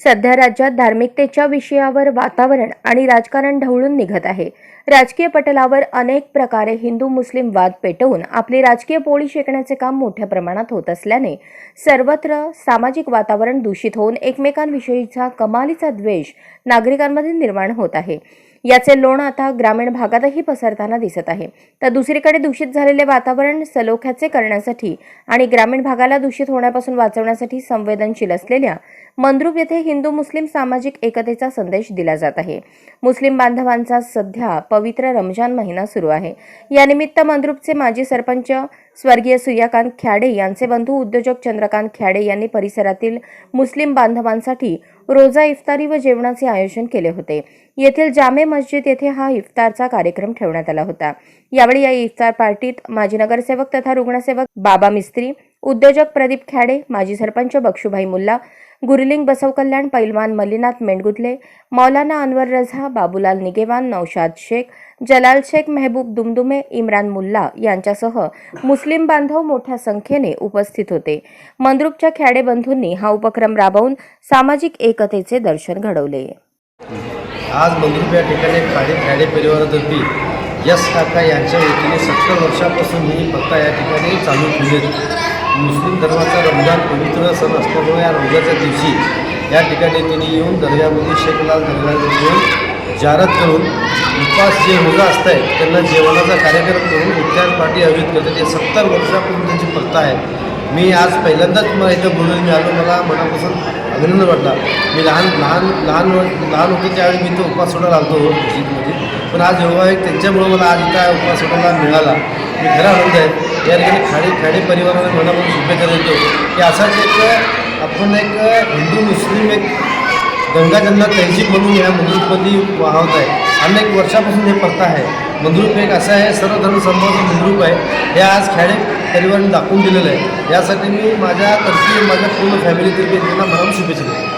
सध्या राज्यात धार्मिकतेच्या विषयावर वातावरण आणि राजकारण ढवळून निघत आहे. राजकीय पटलावर अनेक प्रकारे हिंदू मुस्लिम वाद पेटवून आपली राजकीय पोळी शेकण्याचे काम मोठ्या प्रमाणात होत असल्याने सर्वत्र सामाजिक वातावरण दूषित होऊन एकमेकांविषयीचा कमालीचा द्वेष नागरिकांमध्ये निर्माण होत आहे. याचे लोण आता ग्रामीण भागातही पसरताना दिसत आहे. तर दुसरीकडे दूषित झालेले वातावरण सलोख्याचे करण्यासाठी आणि ग्रामीण भागाला दूषित होण्यापासून वाचवण्यासाठी संवेदनशील असलेल्या मंद्रुप येथे हिंदू मुस्लिम सामाजिक एकतेचा संदेश दिला जात आहे. मुस्लिम बांधवांचा सध्या पवित्र रमजान महिना सुरू आहे. यानिमित्त मंद्रुपचे माजी सरपंच स्वर्गीय सूर्यकांत ख्याडे यांचे बंधू उद्योजक चंद्रकांत ख्याडे यांनी परिसरातील मुस्लिम बांधवांसाठी रोजा इफ्तारी व जेवणाचे आयोजन केले होते. येथील जामे मस्जिद येथे हा इफ्तारचा कार्यक्रम ठेवण्यात आला होता. यावेळी या इफ्तार पार्टीत माजी नगरसेवक तथा रुग्णसेवक बाबा मिस्त्री उद्योजक प्रदीप ख्याडे माजी सरपंच बक्षुभाई मुल्ला गुरलिंग बसव कल्याण पैलवान मल्लीनाथ मेंडगुतले मौलाना अनवर रझा बाबूलाल निगेवान नौशाद शेख जलाल शेख मेहबूब दुमदुमे इम्रान मुल्ला यांच्यासह मुस्लिम बांधव मोठ्या संख्येने उपस्थित होते. मंद्रुपच्या ख्याडे बंधूंनी हा उपक्रम राबवून सामाजिक एकतेचे दर्शन घडवले. आज मंद्रुप या ठिकाणी खाडे खाडे परिवारातर्फे यस काका यांच्या वतीने सत्तर वर्षापासून ही पत्ता या ठिकाणी चालू केली मुस्लिम धर्माचा रमजान पवित्र सण असल्यामुळे या रमजानच्या दिवशी या ठिकाणी त्यांनी येऊन दर्ग्यामध्ये शेखलाल दर्ग्यामध्ये येऊन जारत करून उपास जे मुलं असत आहेत त्यांना जेवणाचा कार्यक्रम करून उद्यान पार्टी आयोजित करतात. ते सत्तर वर्षापूर्वी त्यांची प्रथा आहे. मी आज पहिल्यांदाच मला इथं बोलून मिळालो मला मनापासून अभिनंदन वाटला. मी लहान लहान लहान लहान होतो त्यावेळी मी तो उपास सोडायला होतो मस्जिदमध्ये. पण आज योगा एक त्यांच्यामुळं मला आज इथं उपास सोडायला मिळाला. मी खरा आनंद आहे या ठिकाणी खाडे खाडे परिवाराला मनापासून शुभेच्छा देतो. की असाच एक आपण एक हिंदू मुस्लिम एक गंगा तहजीब म्हणून या मंदिरमध्ये वाहवत आहे. अनेक वर्षापासून हे प्रथा आहे. मंदरूप एक असं आहे सर्व धर्म मंदरूप आहे. हे आज खेडे परिवाराने दाखवून दिलेलं आहे. यासाठी मी माझ्या तर्फे माझ्या पूर्ण फॅमिलीतर्फे त्यांना मला शुभेच्छा देतो.